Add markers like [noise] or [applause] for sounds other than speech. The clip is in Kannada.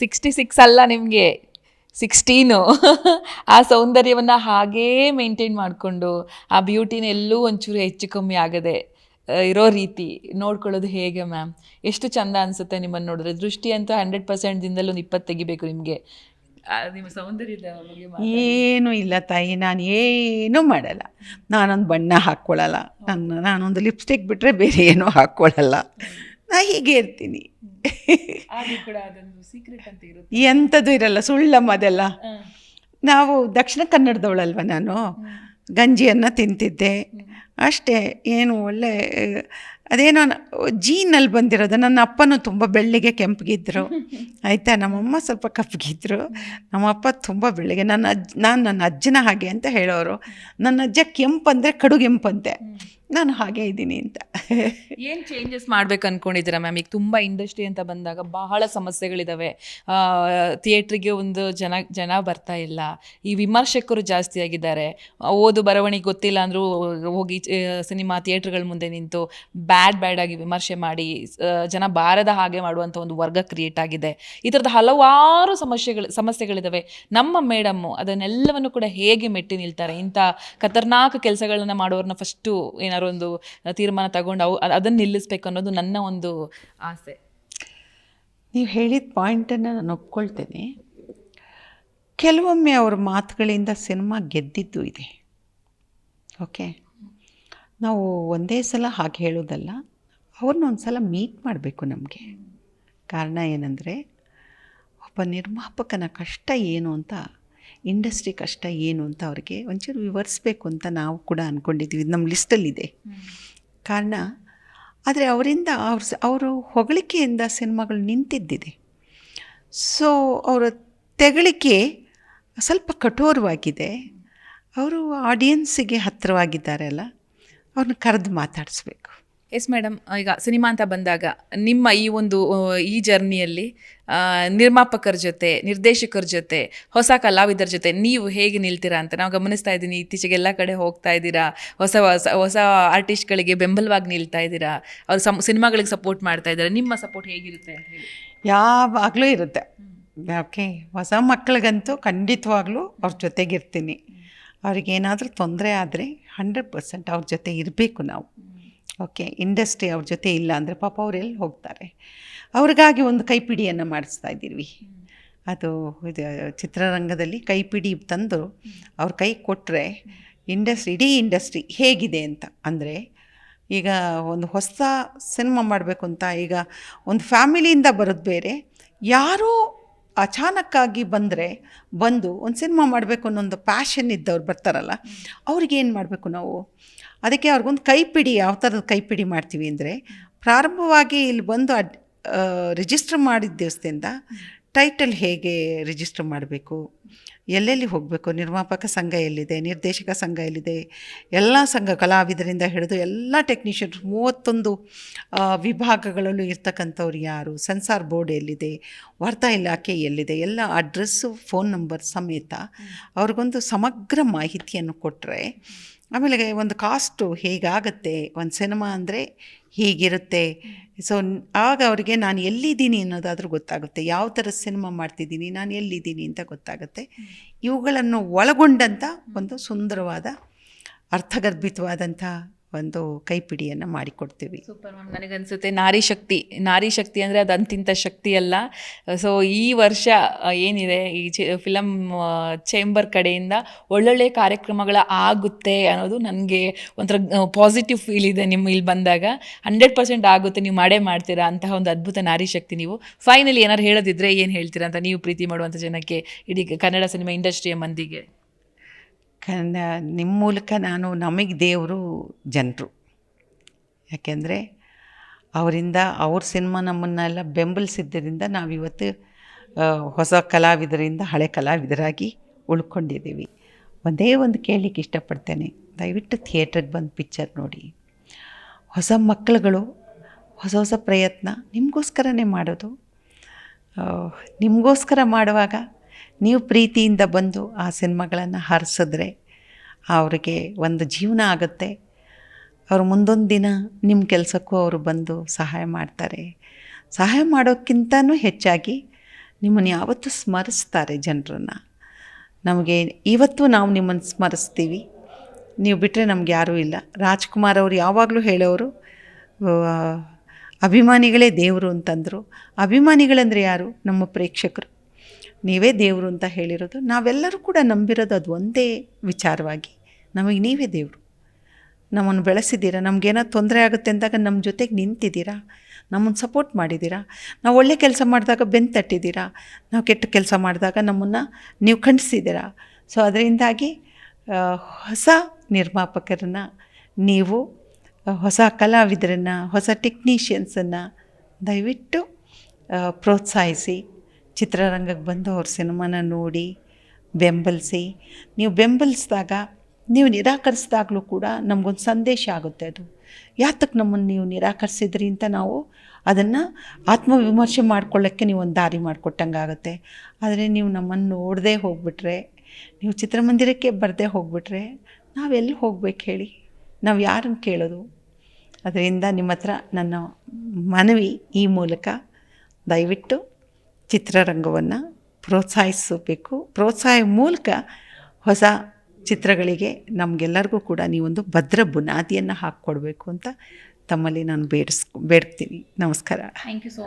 ಸಿಕ್ಸ್ಟಿ ಸಿಕ್ಸ್ ಅಲ್ಲ ನಿಮಗೆ. ಸಿಕ್ಸ್ಟೀನು [laughs] ಆ ಸೌಂದರ್ಯವನ್ನು ಹಾಗೇ ಮೇಂಟೈನ್ ಮಾಡಿಕೊಂಡು, ಆ ಬ್ಯೂಟಿನ ಎಲ್ಲೂ ಒಂಚೂರು ಹೆಚ್ಚು ಕಮ್ಮಿ ಆಗದೆ ಇರೋ ರೀತಿ ನೋಡ್ಕೊಳ್ಳೋದು ಹೇಗೆ ಮ್ಯಾಮ್? ಎಷ್ಟು ಚಂದ ಅನಿಸುತ್ತೆ ನಿಮ್ಮನ್ನು ನೋಡಿದ್ರೆ? ದೃಷ್ಟಿ ಅಂತೂ ಹಂಡ್ರೆಡ್ ಪರ್ಸೆಂಟ್ದಿಂದಲೂ ಒಂದು ಇಪ್ಪತ್ತು ತೆಗಿಬೇಕು ನಿಮಗೆ. ನಿಮ್ಮ ಸೌಂದರ್ಯದ. ಏನೂ ಇಲ್ಲ ತಾಯಿ, ನಾನು ಏನೂ ಮಾಡಲ್ಲ. ನಾನೊಂದು ಬಣ್ಣ ಹಾಕ್ಕೊಳ್ಳಲ್ಲ ನಾನು ನಾನೊಂದು ಲಿಪ್ಸ್ಟಿಕ್ ಬಿಟ್ಟರೆ ಬೇರೆ ಏನೂ ಹಾಕ್ಕೊಳ್ಳಲ್ಲ ನಾ ಹೀಗೆ ಇರ್ತೀನಿ. ಎಂಥದ್ದು ಇರಲ್ಲ ಸುಳ್ಳಮ್ಮ ಅದೆಲ್ಲ ನಾವು ದಕ್ಷಿಣ ಕನ್ನಡದವಳಲ್ವ ನಾನು ಗಂಜಿಯನ್ನು ತಿಂತಿದ್ದೆ. ಅಷ್ಟೇ ಏನು ಒಳ್ಳೆ ಅದೇನೋ ಜೀನಲ್ಲಿ ಬಂದಿರೋದು. ನನ್ನ ಅಪ್ಪನೂ ತುಂಬ ಬೆಳ್ಳಿಗೆ ಕೆಂಪಗಿದ್ರು. [laughs] ಆಯಿತಾ? ನಮ್ಮಮ್ಮ ಸ್ವಲ್ಪ ಕಪ್ಪಗಿದ್ರು ನಮ್ಮಪ್ಪ ತುಂಬ ಬೆಳ್ಳಿಗೆ. ನನ್ನ ಅಜ್ಜ ನಾನು ನನ್ನ ಅಜ್ಜನ ಹಾಗೆ ಅಂತ ಹೇಳೋರು. ನನ್ನ ಅಜ್ಜ ಕೆಂಪು ಕೆಂಪಂದರೆ ಕಡುಗೆಂಪಂತೆ ನಾನು ಹಾಗೆ ಇದ್ದೀನಿ ಅಂತ. [laughs] ಏನು ಚೇಂಜಸ್ ಮಾಡ್ಬೇಕು ಅನ್ಕೊಂಡಿದ್ದೀರಾ ಮ್ಯಾಮ್ ಈಗ ತುಂಬ ಇಂಡಸ್ಟ್ರಿ ಅಂತ ಬಂದಾಗ ಬಹಳ ಸಮಸ್ಯೆಗಳಿದ್ದಾವೆ ಥಿಯೇಟ್ರಿಗೆ ಒಂದು ಜನ ಜನ ಬರ್ತಾ ಇಲ್ಲ. ಈ ವಿಮರ್ಶಕರು ಜಾಸ್ತಿ ಆಗಿದ್ದಾರೆ. ಓದು ಬರವಣಿಗೆ ಗೊತ್ತಿಲ್ಲ ಅಂದರೂ ಹೋಗಿ ಸಿನಿಮಾ ಥಿಯೇಟ್ರ್ಗಳ ಮುಂದೆ ನಿಂತು ಬ್ಯಾಡ್ ಬ್ಯಾಡ್ ಆಗಿ ವಿಮರ್ಶೆ ಮಾಡಿ ಜನ ಬಾರದ ಹಾಗೆ ಮಾಡುವಂಥ ಒಂದು ವರ್ಗ ಕ್ರಿಯೇಟ್ ಆಗಿದೆ. ಈ ಥರದ ಹಲವಾರು ಸಮಸ್ಯೆಗಳು ಸಮಸ್ಯೆಗಳಿದ್ದಾವೆ ನಮ್ಮ ಮೇಡಮ್ಮು ಅದನ್ನೆಲ್ಲವನ್ನು ಕೂಡ ಹೇಗೆ ಮೆಟ್ಟಿ ನಿಲ್ತಾರೆ? ಇಂಥ ಖತರ್ನಾಕ್ ಕೆಲಸಗಳನ್ನ ಮಾಡೋರನ್ನ ಫಸ್ಟು ಏನಾದ್ರು ಒಂದು ತೀರ್ಮಾನ ತಗೊಂಡು ಅವು ಅದನ್ನು ನಿಲ್ಲಿಸ್ಬೇಕು ಅನ್ನೋದು ನನ್ನ ಒಂದು ಆಸೆ. ನೀವು ಹೇಳಿದ ಪಾಯಿಂಟನ್ನು ನಾನು ಒಪ್ಕೊಳ್ತೇನೆ. ಕೆಲವೊಮ್ಮೆ ಅವ್ರ ಮಾತುಗಳಿಂದ ಸಿನಿಮಾ ಗೆದ್ದಿದ್ದು ಇದೆ. ಓಕೆ ನಾವು ಒಂದೇ ಸಲ ಹಾಗೆ ಹೇಳೋದಲ್ಲ ಅವ್ರನ್ನ ಒಂದು ಸಲ ಮೀಟ್ ಮಾಡಬೇಕು ನಮಗೆ. ಕಾರಣ ಏನಂದರೆ, ಒಬ್ಬ ನಿರ್ಮಾಪಕನ ಕಷ್ಟ ಏನು ಅಂತ ಇಂಡಸ್ಟ್ರಿ ಕಷ್ಟ ಏನು ಅಂತ ಅವ್ರಿಗೆ ಒಂಚೂರು ವಿವರಿಸ್ಬೇಕು ಅಂತ ನಾವು ಕೂಡ ಅಂದ್ಕೊಂಡಿದ್ದೀವಿ ಇದು ನಮ್ಮ ಲಿಸ್ಟಲ್ಲಿದೆ ಕಾರಣ, ಆದರೆ ಅವರಿಂದ ಅವ್ರ ಅವರು ಹೊಗಳಿಕೆಯಿಂದ ಸಿನಿಮಾಗಳು ನಿಂತಿದ್ದಿದೆ. ಸೊ ಅವರ ತೆಗಳಿಕೆ ಸ್ವಲ್ಪ ಕಠೋರವಾಗಿದೆ. ಅವರು ಆಡಿಯನ್ಸಿಗೆ ಹತ್ತಿರವಾಗಿದ್ದಾರೆ ಅಲ್ಲ. ಅವ್ರನ್ನ ಕರೆದು ಮಾತಾಡಿಸ್ಬೇಕು. ಎಸ್ ಮೇಡಮ್ ಈಗ ಸಿನಿಮಾ ಅಂತ ಬಂದಾಗ ನಿಮ್ಮ ಈ ಒಂದು ಈ ಜರ್ನಿಯಲ್ಲಿ ನಿರ್ಮಾಪಕರ ಜೊತೆ ನಿರ್ದೇಶಕರ ಜೊತೆ ಹೊಸ ಕಲಾವಿದರ ಜೊತೆ ನೀವು ಹೇಗೆ ನಿಲ್ತೀರಾ ಅಂತ ನಾವು ಗಮನಿಸ್ತಾ ಇದ್ದೀನಿ. ಇತ್ತೀಚೆಗೆ ಎಲ್ಲ ಕಡೆ ಹೋಗ್ತಾ ಇದ್ದೀರಾ ಹೊಸ ಹೊಸ ಹೊಸ ಆರ್ಟಿಸ್ಟ್ಗಳಿಗೆ ಬೆಂಬಲವಾಗಿ ನಿಲ್ತಾ ಇದ್ದೀರಾ ಅವ್ರು ಸಮ್ ಸಿನಿಮಾಗಳಿಗೆ ಸಪೋರ್ಟ್ ಮಾಡ್ತಾ ಇದ್ದಾರೆ. ನಿಮ್ಮ ಸಪೋರ್ಟ್ ಹೇಗಿರುತ್ತೆ ಅಂತ ಹೇಳಿ. ಯಾವಾಗಲೂ ಇರುತ್ತೆ. ಓಕೆ ಹೊಸ ಮಕ್ಕಳಿಗಂತೂ ಖಂಡಿತವಾಗ್ಲೂ ಅವ್ರ ಜೊತೆಗಿರ್ತೀನಿ. ಅವ್ರಿಗೇನಾದರೂ ತೊಂದರೆ ಆದರೆ ಹಂಡ್ರೆಡ್ ಪರ್ಸೆಂಟ್ ಅವ್ರ ಜೊತೆ ಇರಬೇಕು ನಾವು. ಓಕೆ ಇಂಡಸ್ಟ್ರಿ ಅವ್ರ ಜೊತೆ ಇಲ್ಲ ಅಂದರೆ ಪಾಪ ಅವ್ರು ಎಲ್ಲಿ ಹೋಗ್ತಾರೆ? ಅವ್ರಿಗಾಗಿ ಒಂದು ಕೈಪಿಡಿಯನ್ನು ಮಾಡಿಸ್ತಾ ಇದ್ದೀವಿ. ಅದು ಇದು ಚಿತ್ರರಂಗದಲ್ಲಿ ಕೈಪಿಡಿ ತಂದು ಅವ್ರ ಕೈ ಕೊಟ್ಟರೆ ಇಂಡಸ್ಟ್ರಿ ಇಡೀ ಇಂಡಸ್ಟ್ರಿ ಹೇಗಿದೆ ಅಂತ ಅಂದರೆ ಈಗ ಒಂದು ಹೊಸ ಸಿನಿಮಾ ಮಾಡಬೇಕು ಅಂತ ಈಗ ಒಂದು ಫ್ಯಾಮಿಲಿಯಿಂದ ಬರೋದು ಬೇರೆ. ಯಾರೋ ಅಚಾನಕ್ಕಾಗಿ ಬಂದರೆ ಬಂದು ಒಂದು ಸಿನಿಮಾ ಮಾಡಬೇಕು ಅನ್ನೋ ಒಂದು ಪ್ಯಾಷನ್ ಇದ್ದವ್ರು ಬರ್ತಾರಲ್ಲ, ಅವ್ರಿಗೆ ಏನು ಮಾಡಬೇಕು ನಾವು? ಅದಕ್ಕೆ ಅವ್ರಿಗೊಂದು ಕೈಪಿಡಿ, ಯಾವ ಥರದ ಕೈಪಿಡಿ ಮಾಡ್ತೀವಿ ಅಂದರೆ ಪ್ರಾರಂಭವಾಗಿ ಇಲ್ಲಿ ಬಂದು ಅಡ್ ರಿಜಿಸ್ಟರ್ ಮಾಡಿದ ದಿವಸದಿಂದ ಟೈಟಲ್ ಹೇಗೆ ರಿಜಿಸ್ಟರ್ ಮಾಡಬೇಕು? ಎಲ್ಲೆಲ್ಲಿ ಹೋಗಬೇಕು? ನಿರ್ಮಾಪಕ ಸಂಘ ಎಲ್ಲಿದೆ? ನಿರ್ದೇಶಕ ಸಂಘ ಎಲ್ಲಿದೆ? ಎಲ್ಲ ಸಂಘ ಕಲಾವಿದರಿಂದ ಹಿಡಿದು ಎಲ್ಲ ಟೆಕ್ನಿಷಿಯನ್ ಮೂವತ್ತೊಂದು ವಿಭಾಗಗಳಲ್ಲೂ ಇರ್ತಕ್ಕಂಥವ್ರು ಯಾರು? ಸೆನ್ಸಾರ್ ಬೋರ್ಡ್ ಎಲ್ಲಿದೆ? ವಾರ್ತಾ ಇಲಾಖೆ ಎಲ್ಲಿದೆ? ಎಲ್ಲ ಅಡ್ರೆಸ್ಸು ಫೋನ್ ನಂಬರ್ ಸಮೇತ ಅವ್ರಿಗೊಂದು ಸಮಗ್ರ ಮಾಹಿತಿಯನ್ನು ಕೊಟ್ಟರೆ ಆಮೇಲೆ ಒಂದು ಕಾಸ್ಟು ಹೇಗಾಗತ್ತೆ? ಒಂದು ಸಿನಿಮಾ ಅಂದರೆ ಹೀಗಿರುತ್ತೆ. ಸೊ ಆಗ ಅವರಿಗೆ ನಾನು ಎಲ್ಲಿದ್ದೀನಿ ಅನ್ನೋದಾದರೂ ಗೊತ್ತಾಗುತ್ತೆ. ಯಾವ ಥರ ಸಿನಿಮಾ ಮಾಡ್ತಿದ್ದೀನಿ ನಾನು ಎಲ್ಲಿದ್ದೀನಿ ಅಂತ ಗೊತ್ತಾಗುತ್ತೆ. ಇವುಗಳನ್ನು ಒಳಗೊಂಡಂಥ ಒಂದು ಸುಂದರವಾದ ಅರ್ಥಗರ್ಭಿತವಾದಂಥ ಒಂದು ಕೈಪಿಡಿಯನ್ನು ಮಾಡಿಕೊಡ್ತೀವಿ. ಸೂಪರ್ ಮ್ಯಾಮ್ ನನಗನ್ಸುತ್ತೆ ನಾರಿ ಶಕ್ತಿ ನಾರಿ ಶಕ್ತಿ ಅಂದರೆ ಅದು ಅಂತಿಂತ ಶಕ್ತಿ ಅಲ್ಲ. ಸೊ ಈ ವರ್ಷ ಏನಿದೆ, ಈ ಫಿಲಮ್ ಚೇಂಬರ್ ಕಡೆಯಿಂದ ಒಳ್ಳೊಳ್ಳೆ ಕಾರ್ಯಕ್ರಮಗಳ ಆಗುತ್ತೆ ಅನ್ನೋದು ನನಗೆ ಒಂಥರ ಪಾಸಿಟಿವ್ ಫೀಲ್ ಇದೆ ನಿಮ್ಮ ಇಲ್ಲಿ ಬಂದಾಗ. ಹಂಡ್ರೆಡ್ ಪರ್ಸೆಂಟ್ ಆಗುತ್ತೆ, ನೀವು ಮಾಡೇ ಮಾಡ್ತೀರಾ ಅಂತಹ ಒಂದು ಅದ್ಭುತ ನಾರಿ ಶಕ್ತಿ ನೀವು. ಫೈನಲಿ ಏನಾರು ಹೇಳೋದಿದ್ರೆ ಏನು ಹೇಳ್ತೀರಾ ಅಂತ ನೀವು ಪ್ರೀತಿ ಮಾಡುವಂಥ ಜನಕ್ಕೆ, ಇಡೀ ಕನ್ನಡ ಸಿನಿಮಾ ಇಂಡಸ್ಟ್ರಿಯ ಮಂದಿಗೆ. ಕನ್ನ ನಿಮ್ಮ ಮೂಲಕ ನಾನು ನಮಗೆ ದೇವರು ಜನರು. ಯಾಕೆಂದರೆ ಅವರಿಂದ ಅವ್ರ ಸಿನಿಮಾ ನಮ್ಮನ್ನೆಲ್ಲ ಬೆಂಬಲಿಸಿದ್ದರಿಂದ ನಾವಿವತ್ತು ಹೊಸ ಕಲಾವಿದರಿಂದ ಹಳೆ ಕಲಾವಿದರಾಗಿ ಉಳ್ಕೊಂಡಿದ್ದೀವಿ. ಒಂದೇ ಒಂದು ಕೇಳಲಿಕ್ಕೆ ಇಷ್ಟಪಡ್ತೇನೆ. ದಯವಿಟ್ಟು ಥಿಯೇಟ್ರಿಗೆ ಬಂದು ಪಿಕ್ಚರ್ ನೋಡಿ. ಹೊಸ ಮಕ್ಕಳುಗಳು ಹೊಸ ಹೊಸ ಪ್ರಯತ್ನ ನಿಮಗೋಸ್ಕರನೇ ಮಾಡೋದು. ನಿಮಗೋಸ್ಕರ ಮಾಡುವಾಗ ನೀವು ಪ್ರೀತಿಯಿಂದ ಬಂದು ಆ ಸಿನಿಮಾಗಳನ್ನು ಹರಿಸಿದ್ರೆ ಅವರಿಗೆ ಒಂದು ಜೀವನ ಆಗುತ್ತೆ. ಅವ್ರು ಮುಂದೊಂದು ದಿನ ನಿಮ್ಮ ಕೆಲಸಕ್ಕೂ ಅವರು ಬಂದು ಸಹಾಯ ಮಾಡ್ತಾರೆ. ಸಹಾಯ ಮಾಡೋಕ್ಕಿಂತನೂ ಹೆಚ್ಚಾಗಿ ನಿಮ್ಮನ್ನು ಯಾವತ್ತೂ ಸ್ಮರಿಸ್ತಾರೆ ಜನರನ್ನು. ನಮಗೆ ಇವತ್ತು ನಾವು ನಿಮ್ಮನ್ನು ಸ್ಮರಿಸ್ತೀವಿ. ನೀವು ಬಿಟ್ಟರೆ ನಮ್ಗೆ ಯಾರೂ ಇಲ್ಲ. ರಾಜ್ಕುಮಾರ್ ಅವರು ಯಾವಾಗಲೂ ಹೇಳೋರು ಅಭಿಮಾನಿಗಳೇ ದೇವರು ಅಂತಂದರು. ಅಭಿಮಾನಿಗಳಂದರೆ ಯಾರು? ನಮ್ಮ ಪ್ರೇಕ್ಷಕರು. ನೀವೇ ದೇವರು ಅಂತ ಹೇಳಿರೋದು. ನಾವೆಲ್ಲರೂ ಕೂಡ ನಂಬಿರೋದು ಅದು ಒಂದೇ ವಿಚಾರವಾಗಿ. ನಮಗೆ ನೀವೇ ದೇವರು. ನಮ್ಮನ್ನು ಬೆಳೆಸಿದ್ದೀರಾ? ನಮಗೇನೋ ತೊಂದರೆ ಆಗುತ್ತೆ ಅಂದಾಗ ನಮ್ಮ ಜೊತೆಗೆ ನಿಂತಿದ್ದೀರಾ? ನಮ್ಮನ್ನು ಸಪೋರ್ಟ್ ಮಾಡಿದ್ದೀರಾ? ನಾವು ಒಳ್ಳೆ ಕೆಲಸ ಮಾಡಿದಾಗ ಬೆನ್ನು ತಟ್ಟಿದ್ದೀರಾ? ನಾವು ಕೆಟ್ಟ ಕೆಲಸ ಮಾಡಿದಾಗ ನಮ್ಮನ್ನು ನೀವು ಖಂಡಿಸಿದ್ದೀರಾ? ಸೊ ಅದರಿಂದಾಗಿ ಹೊಸ ನಿರ್ಮಾಪಕರನ್ನು ನೀವು ಹೊಸ ಕಲಾವಿದರನ್ನು, ಹೊಸ ಟೆಕ್ನೀಷಿಯನ್ಸನ್ನು ದಯವಿಟ್ಟು ಪ್ರೋತ್ಸಾಹಿಸಿ. ಚಿತ್ರರಂಗಕ್ಕೆ ಬಂದು ಅವ್ರ ಸಿನಿಮಾನ ನೋಡಿ ಬೆಂಬಲಿಸಿ, ನೀವು ಬೆಂಬಲಿಸಿದಾಗ, ನೀವು ನಿರಾಕರಿಸಿದಾಗಲೂ ಕೂಡ ನಮಗೊಂದು ಸಂದೇಶ ಆಗುತ್ತೆ ಅದು. ಯಾತಕ್ಕೆ ನಮ್ಮನ್ನು ನೀವು ನಿರಾಕರಿಸಿದ್ರಿ ಅಂತ ನಾವು ಅದನ್ನು ಆತ್ಮವಿಮರ್ಶೆ ಮಾಡ್ಕೊಳ್ಳೋಕ್ಕೆ ನೀವು ಒಂದು ದಾರಿ ಮಾಡಿಕೊಟ್ಟಂಗೆ ಆಗುತ್ತೆ ಆದರೆ ನೀವು ನಮ್ಮನ್ನು ನೋಡದೆ ಹೋಗ್ಬಿಟ್ರೆ, ನೀವು ಚಿತ್ರಮಂದಿರಕ್ಕೆ ಬರದೇ ಹೋಗ್ಬಿಟ್ರೆ ನಾವೆಲ್ಲಿ ಹೋಗ್ಬೇಕು ಹೇಳಿ? ನಾವು ಯಾರನ್ನು ಕೇಳೋದು? ಅದರಿಂದ ನಿಮ್ಮ ಹತ್ರ ನನ್ನ ಮನವಿ ಈ ಮೂಲಕ ದಯವಿಟ್ಟು ಚಿತ್ರರಂಗವನ್ನು ಪ್ರೋತ್ಸಾಹಿಸಬೇಕು. ಪ್ರೋತ್ಸಾಹ ಮೂಲಕ ಹೊಸ ಚಿತ್ರಗಳಿಗೆ ನಮಗೆಲ್ಲರಿಗೂ ಕೂಡ ನೀವೊಂದು ಭದ್ರ ಬುನಾದಿಯನ್ನು ಹಾಕ್ಕೊಡ್ಬೇಕು ಅಂತ ತಮ್ಮಲ್ಲಿ ನಾನು ಬೇಡಿಸ್, ಬೇಡ್ತೀನಿ. ನಮಸ್ಕಾರ. Thank you so